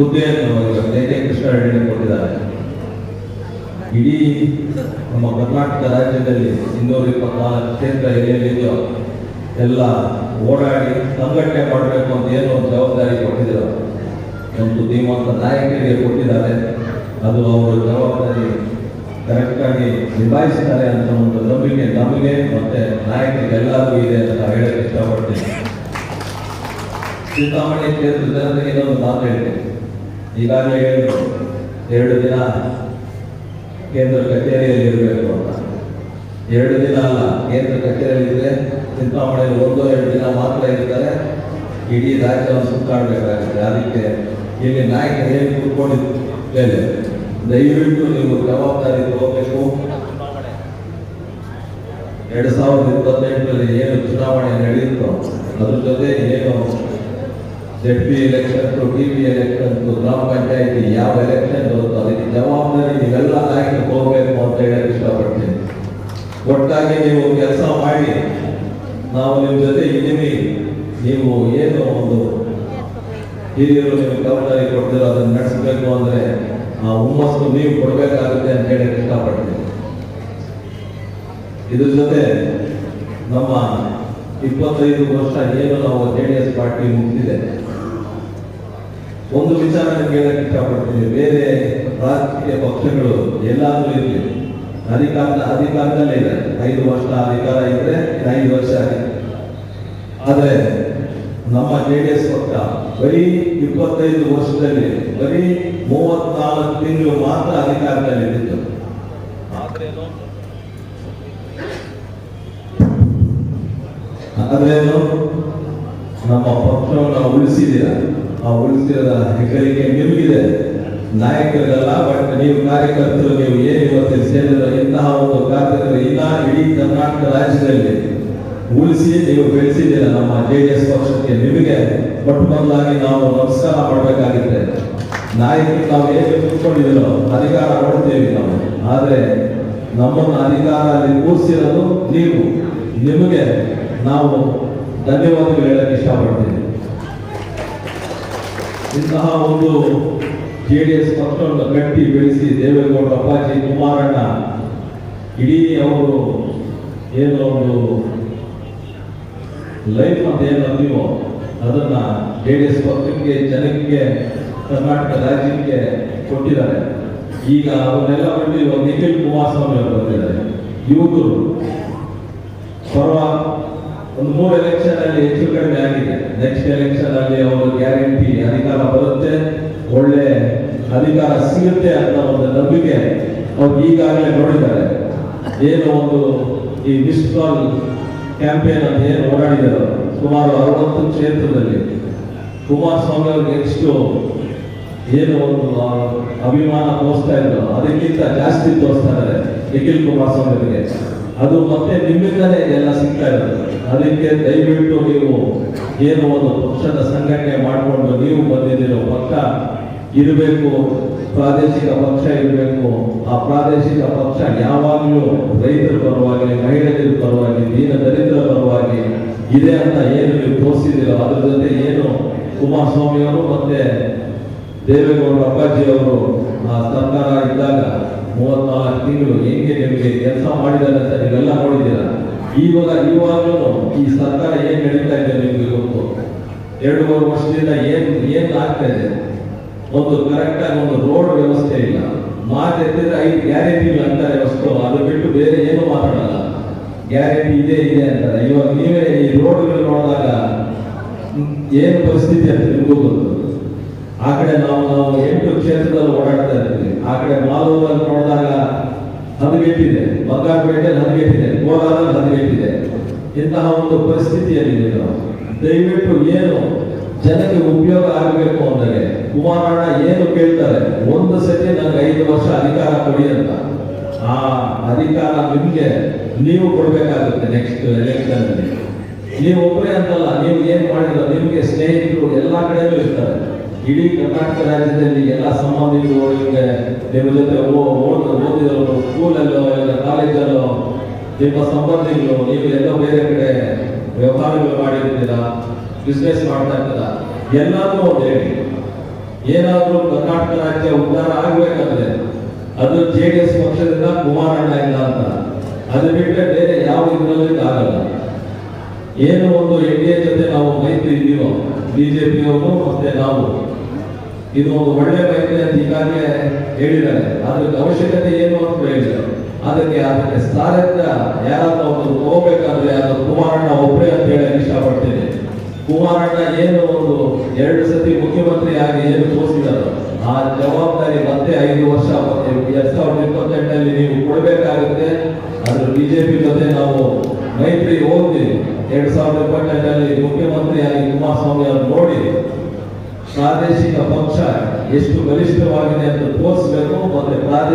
ಹುದ್ದೆಯನ್ನು ಕೆ ಕೃಷ್ಣ ರೆಡ್ಡಿ ಕೊಟ್ಟಿದ್ದಾರೆ. ಇಡೀ ನಮ್ಮ ಕರ್ನಾಟಕ ರಾಜ್ಯದಲ್ಲಿ ಇನ್ನೂರ ಇಪ್ಪತ್ನಾಲ್ಕು ಕ್ಷೇತ್ರ ಎಲ್ಲೆಲ್ಲಿದೆಯೋ ಎಲ್ಲ ಓಡಾಡಿ ಸಂಘಟನೆ ಮಾಡಬೇಕು ಅಂತ ಏನು ಒಂದು ಜವಾಬ್ದಾರಿ ಕೊಟ್ಟಿದ್ರು. ಒಂದು ಧೀಮಂತ ನಾಯಕರಿಗೆ ಕೊಟ್ಟಿದ್ದಾರೆ. ಅದು ಅವರ ಜವಾಬ್ದಾರಿ ಕರೆಕ್ಟಾಗಿ ನಿಭಾಯಿಸಿದ್ದಾರೆ ಅಂತ ಒಂದು ನಂಬಿಕೆ ನಮಗೆ ಮತ್ತೆ ನಾಯಕರಿಗೆಲ್ಲರಿಗೂ ಇದೆ ಅಂತ ಹೇಳಕ್ಕೆ ಇಷ್ಟಪಡ್ತೀನಿ ಚಿಂತಾಮಣಿ ಕ್ಷೇತ್ರದ ಜನತೆಗೆ ಇನ್ನೊಂದು ಮಾತು ಹೇಳ್ತೀನಿ. ಈಗಾಗಲೇ ಎರಡು ದಿನ ಕೇಂದ್ರ ಕಚೇರಿಯಲ್ಲಿ ಇರಬೇಕು ಅಂತ. ಎರಡು ದಿನ ಅಲ್ಲ, ಕೇಂದ್ರ ಕಚೇರಿಯಲ್ಲಿ ಇದ್ರೆ ಚಿಂತಾಮಣಿಯಲ್ಲಿ ಒಂದು ಎರಡು ದಿನ ಮಾತ್ರ ಇರ್ತಾರೆ. ಇಡೀ ರಾಜ್ಯವನ್ನು ಸುತ್ತಾಡಬೇಕಾಗುತ್ತೆ. ಅದಕ್ಕೆ ಇಲ್ಲಿ ನಾಯಕ ಹೇಗೆ ಕೂತ್ಕೊಂಡಿದ್ದೇನೆ. ದಯವಿಟ್ಟು ನೀವು ಜವಾಬ್ದಾರಿ ತಗೋಬೇಕು. ಎರಡು ಸಾವಿರದ ಇಪ್ಪತ್ತೆಂಟರಲ್ಲಿ ಏನು ಚುನಾವಣೆ ನಡೆಯಿತು ಅದ್ರ ಜೊತೆ ಏನು Z P election T B election ಗ್ರಾಮ ಪಂಚಾಯಿತಿ ಯಾವ ಎಲೆಕ್ಷನ್ ಬರುತ್ತೋ ಅದಕ್ಕೆ ಜವಾಬ್ದಾರಿ ನೀವೆಲ್ಲ ನಾಯಕರು ಹೋಗಬೇಕು ಅಂತ ಹೇಳಕ್ ಇಷ್ಟಪಡ್ತೀನಿ. ಒಟ್ಟಾಗಿ ನೀವು ಕೆಲಸ ಮಾಡಿ, ನಾವು ನಿಮ್ಮ ಜೊತೆ ಇದ್ದೀವಿ. ನೀವು ಏನು ಒಂದು ಹಿರಿಯರು ನೀವು ಜವಾಬ್ದಾರಿ ಕೊಡ್ತೀರೋ ಅದನ್ನು ನಡೆಸಬೇಕು ಅಂದ್ರೆ ಆ ಹುಮ್ಮಸ್ಸು ನೀವು ಕೊಡಬೇಕಾಗುತ್ತೆ ಅಂತ ಹೇಳಕ್ ಇಷ್ಟಪಡ್ತೀನಿ. ಇದ್ರ ಜೊತೆ ನಮ್ಮ ಇಪ್ಪತ್ತೈದು ವರ್ಷ ಏನು ನಾವು ಜೆ ಡಿ ಎಸ್ ಪಾರ್ಟಿ ಮುಗಿದಿದೆ. ಒಂದು ವಿಚಾರ ಹೇಳಕ್ಕೆ ಹೇಳಕ್ ಇಷ್ಟಪಡ್ತೀನಿ. ಬೇರೆ ರಾಜಕೀಯ ಪಕ್ಷಗಳು ಎಲ್ಲಾದ್ರೂ ಇರಲಿ. ಅಧಿಕಾರ ಅಧಿಕಾರದಲ್ಲೇ ಇದೆ. ಐದು ವರ್ಷ ಅಧಿಕಾರ ಇದ್ರೆ ಐದು ವರ್ಷ ಆದರೆ ನಮ್ಮ ಜೆ ಡಿ ಎಸ್ ಪಕ್ಷ ಬರೀ ಇಪ್ಪತ್ತೈದು ವರ್ಷದಲ್ಲಿ, ಬರೀ ಮೂವತ್ನಾಲ್ಕು ತಿಂಗಳು ಮಾತ್ರ ಅಧಿಕಾರದಲ್ಲಿ ಇದ್ದಿತ್ತು ಆದ್ರೇನು ಆದ್ರೇನು ನಮ್ಮ ಪಕ್ಷವನ್ನು ಉಳಿಸಿದ್ದೀರ? ಆ ಉಳಿಸಿದ ಹೆಗ್ಗಳಿಕೆ ನಿಮಗಿದೆ. ನಾಯಕರಿಗಲ್ಲ ಬಟ್ ನೀವು ಕಾರ್ಯಕರ್ತರು, ನೀವು ಏನು ಇವತ್ತು ಸೇರಿದ ಇಂತಹ ಒಂದು ಕಾರ್ಯಕರ್ತರು ಇಲ್ಲ ಇಡೀ ಕರ್ನಾಟಕ ರಾಜ್ಯದಲ್ಲಿ. ಉಳಿಸಿ, ನೀವು ಬೆಳೆಸಿದ್ದೀರ ನಮ್ಮ ಜೆ ಡಿ ಎಸ್ ಪಕ್ಷಕ್ಕೆ ನಿಮಗೆ? ಬಟ್ ಮೊದಲಾಗಿ ನಾವು ನಮಸ್ಕಾರ ಮಾಡಬೇಕಾಗಿದೆ ನಾಯಕರು ನಾವು ಏನು ಕೂತ್ಕೊಂಡಿದ್ದೀರೋ, ಅಧಿಕಾರ ಕೊಡ್ತೀವಿ ನಾವು. ಆದರೆ ನಮ್ಮನ್ನು ಅಧಿಕಾರ ಕೂರಿಸಿರೋದು ನೀವು. ನಿಮಗೆ ನಾವು ಧನ್ಯವಾದಗಳು ಹೇಳಕ್ಕೆ ಇಷ್ಟಪಡ್ತೇವೆ ಇಂತಹ ಒಂದು ಜೆ ಡಿ ಎಸ್ ಪಕ್ಷವನ್ನು ಕಟ್ಟಿ ಬೆಳೆಸಿ ದೇವೇಗೌಡ ಅಪ್ಪಾಜಿ ಕುಮಾರಣ್ಣ, ಇಡೀ ಅವರು ಏನು ಒಂದು ಲೈಫ್ ಅಂತ ಏನು ಅದನ್ನ ಜೆ ಡಿ ಎಸ್ ಪಕ್ಷಕ್ಕೆ, ಜನಕ್ಕೆ, ಕರ್ನಾಟಕ ರಾಜ್ಯಕ್ಕೆ ಕೊಟ್ಟಿದ್ದಾರೆ. ಈಗ ಅವನ್ನೆಲ್ಲ ಬಂದಿರುವ ನಿಖಿಲ್ ಕುಮಾರಸ್ವಾಮಿ ಅವರು ಬಂದಿದ್ದಾರೆ. ಯುವಕರು ಪರ್ವ ಒಂದು ಮೂರು ಎಲೆಕ್ಷನ್ ಅಲ್ಲಿ ಹೆಚ್ಚು ಕಡಿಮೆ ಆಗಿದೆ. ನೆಕ್ಸ್ಟ್ ಎಲೆಕ್ಷನ್ ಅಲ್ಲಿ ಅವರು ಗ್ಯಾರಂಟಿ ಅಧಿಕಾರ ಬರುತ್ತೆ, ಒಳ್ಳೆ ಅಧಿಕಾರ ಸಿಗುತ್ತೆ ಅಂತ ಒಂದು ನಂಬಿಕೆ ಅವ್ರು ಈಗಾಗಲೇ ನೋಡಿದ್ದಾರೆ. ಏನು ಒಂದು ಈ ಮಿಸ್ ಕಾಲ್ ಕ್ಯಾಂಪೇನ್ ಅಂತ ಏನು ಓಡಾಡಿದರು ಸುಮಾರು ಅರವತ್ತು ಕ್ಷೇತ್ರದಲ್ಲಿ. ಕುಮಾರಸ್ವಾಮಿ ಅವ್ರಿಗೆ ಎಷ್ಟು ಏನು ಒಂದು ಅಭಿಮಾನ ತೋರಿಸ್ತಾ ಇದ್ರು. ಅದಕ್ಕಿಂತ ಜಾಸ್ತಿ ತೋರಿಸ್ತಾ ಇದ್ದಾರೆ. ನಿಖಿಲ್ ಕುಮಾರಸ್ವಾಮಿ ಅವರಿಗೆ. ಅದು ಮತ್ತೆ ನಿಮ್ಮಿಂದಲೇ ಎಲ್ಲ ಸಿಗ್ತಾ ಇರೋದು. ಅದಕ್ಕೆ ದಯವಿಟ್ಟು ನೀವು ಏನು ಒಂದು ಪಕ್ಷದ ಸಂಘಟನೆ ಮಾಡಿಕೊಂಡು ನೀವು ಬಂದಿದ್ದೀರೋ ಪಕ್ಷ ಇರಬೇಕು, ಪ್ರಾದೇಶಿಕ ಪಕ್ಷ ಇರಬೇಕು. ಆ ಪ್ರಾದೇಶಿಕ ಪಕ್ಷ ಯಾವಾಗಲೂ ರೈತರ ಪರವಾಗಿ, ಮಹಿಳೆಯರ ಪರವಾಗಿ, ದೀನ ದರಿದ್ರ ಪರವಾಗಿ ಇದೆ ಅಂತ ಏನು ನೀವು ತೋರಿಸಿದಿರೋ ಅದ್ರ ಜೊತೆ ಏನು ಕುಮಾರಸ್ವಾಮಿ ಅವರು ಮತ್ತೆ ದೇವೇಗೌಡ ಅಪ್ಪಾಜಿ ಅವರು ಆ ಸರ್ಕಾರ ಇದ್ದಾಗ ಮೂವತ್ನಾಲ್ಕು ತಿಂಗಳು ಹೆಂಗೆ ನಿಮಗೆ ಕೆಲಸ ಮಾಡಿದ್ದಾರೆ ಅಂತ ನೀವೆಲ್ಲ ನೋಡಿದ್ದೀರ? ಇವಾಗ ಇವಾಗಲೂ ಈ ಸರ್ಕಾರ ಏನ್ ನಡೀತಾ ಇದೆ ನಿಮ್ಗೆ ಗೊತ್ತು? ಎರಡೂವರೆ ವರ್ಷದಿಂದ ಏನ್ ಏನ್ ಆಗ್ತಾ ಇದೆ? ಒಂದು ಕರೆಕ್ಟ್ ಆಗಿ ಒಂದು ರೋಡ್ ವ್ಯವಸ್ಥೆ ಇಲ್ಲ. ಮಾತೆತ್ತಿದ್ರೆ ಐದು ಇಲ್ಲ ಅಂತಾರೆ ಅಷ್ಟು ಅದು ಬಿಟ್ಟು ಬೇರೆ ಏನು ಮಾತಾಡಲ್ಲ. ಗ್ಯಾರಂಟಿ ಇದೆ ಇದೆ ಅಂತಾರೆ. ಇವಾಗ ನೀವೇ ಈ ರೋಡ್ಗಳು ನೋಡಿದಾಗ ಏನು ಪರಿಸ್ಥಿತಿ ಅಂತ ನಿಮಗೂ ಗೊತ್ತು? ಆ ಕಡೆ ನಾವು ನಾವು ಎಂಟು ಕ್ಷೇತ್ರದಲ್ಲಿ ಓಡಾಡ್ತಾ ಇರ್ತೀವಿ ಆ ಕಡೆ ಮಾಲೂರಲ್ಲಿ ನೋಡಿದಾಗ ಹದಗೆಟ್ಟಿದೆ. ಬಂಗಾರಪೇಟೆ ಹದಗೆಟ್ಟಿದೆ. ಕೋಲಾರ ಹದಗೆಟ್ಟಿದೆ. ಇಂತಹ ಒಂದು ಪರಿಸ್ಥಿತಿಯಲ್ಲಿ ನಾವು ದಯವಿಟ್ಟು ಏನು ಜನಕ್ಕೆ ಉಪಯೋಗ ಆಗಬೇಕು ಅಂದರೆ, ಕುಮಾರಣ್ಣ ಏನು ಕೇಳ್ತಾರೆ? ಒಂದು ಸತಿ ನನಗೆ ಐದು ವರ್ಷ ಅಧಿಕಾರ ಕೊಡಿ ಅಂತ. ಆ ಅಧಿಕಾರ ನಿಮಗೆ ನೀವು ಕೊಡಬೇಕಾಗುತ್ತೆ ನೆಕ್ಸ್ಟ್ ಎಲೆಕ್ಷನ್ ಅಲ್ಲಿ. ನೀವು ಒಬ್ಬರೇ ಅಂತಲ್ಲ, ನೀವು ಏನು ಮಾಡಿಲ್ಲ ನಿಮಗೆ ಸ್ನೇಹಿತರು ಎಲ್ಲ ಕಡೆಯಲ್ಲೂ ಇರ್ತಾರೆ. ಇಡೀ ಕರ್ನಾಟಕ ರಾಜ್ಯದಲ್ಲಿ ಎಲ್ಲ ಸಂಬಂಧಿಕರು ನಿಮ್ಮ ಜೊತೆ ಓದಿದವರು ಸ್ಕೂಲಲ್ಲೋ, ಇಲ್ಲ ಕಾಲೇಜಲ್ಲೋ, ನಿಮ್ಮ ಸಂಬಂಧಿಗಳು ನೀವು ಎಲ್ಲೋ ಬೇರೆ ಕಡೆ ವ್ಯವಹಾರಗಳು ಮಾಡಿರ್ತೀರ ಬಿಸ್ನೆಸ್ ಮಾಡ್ತಾ ಇರ್ತೀರ, ಎಲ್ಲಾದ್ರೂ ಒಂದು ಹೇಳಿ. ಏನಾದ್ರೂ ಕರ್ನಾಟಕ ರಾಜ್ಯ ಉದ್ಧಾರ ಆಗ್ಬೇಕಂದ್ರೆ ಅದು ಜೆ ಡಿ ಎಸ್ ಪಕ್ಷದಿಂದ ಕುಮಾರಣ್ಣ ಇಲ್ಲ ಅಂತ. ಅದು ಬಿಟ್ಟರೆ ಬೇರೆ ಯಾವ ಇದರಲ್ಲಿ ಆಗಲ್ಲ. ಏನು ಒಂದು ಎನ್ ಡಿ ಎ ಜೊತೆ ನಾವು ಮೈತ್ರಿ ಜೆ ಬಿಜೆಪಿಯವರು ಮತ್ತೆ ನಾವು. ಇದು ಒಂದು ಒಳ್ಳೆ ಮೈತ್ರಿ ಅಂತ ಈಗಾಗಲೇ ಹೇಳಿದ್ದಾರೆ. ಅದಕ್ಕೆ ಅವಶ್ಯಕತೆ ಏನು ಅಂತ ಹೇಳಿದ್ದಾರೆ. ಅದಕ್ಕೆ ಅದಕ್ಕೆ ಸಾರಥ್ಯ ಯಾರಾದ್ರೂ ಒಂದು ಹೋಗ್ಬೇಕಾದ್ರೆ ಅದು ಕುಮಾರಣ್ಣ ಒಬ್ಬರೇ ಅಂತ ಹೇಳಿ ಇಷ್ಟಪಡ್ತೇನೆ. ಕುಮಾರಣ್ಣ ಏನು ಒಂದು ಎರಡು ಸತಿ ಮುಖ್ಯಮಂತ್ರಿ ಆಗಿ ಏನು ತೋರಿಸಿದಾರೋ. ಆ ಜವಾಬ್ದಾರಿ ಮತ್ತೆ ಐದು ವರ್ಷ ಎರಡ್ ಸಾವಿರದ ಇಪ್ಪತ್ತೆಂಟರಲ್ಲಿ ನೀವು ಕೊಡಬೇಕಾಗುತ್ತೆ. ಅದ್ರ ಬಿಜೆಪಿ ಜೊತೆ ನಾವು ಮೈತ್ರಿ ಹೋಗ್ತೀವಿ. ಎರಡ್ ಸಾವಿರದ ಇಪ್ಪತ್ತೆಂಟರಲ್ಲಿ ಮುಖ್ಯಮಂತ್ರಿಯಾಗಿ ಕುಮಾರಸ್ವಾಮಿ ಅವರು ನೋಡಿ ಪ್ರಾದೇಶಿಕ ಪಕ್ಷ ಎಷ್ಟು ಬಲಿಷ್ಠವಾಗಿದೆ ಅಂತ ತೋರಿಸಬೇಕು ಮತ್ತೆ ಪ್ರಾದೇಶಿಕ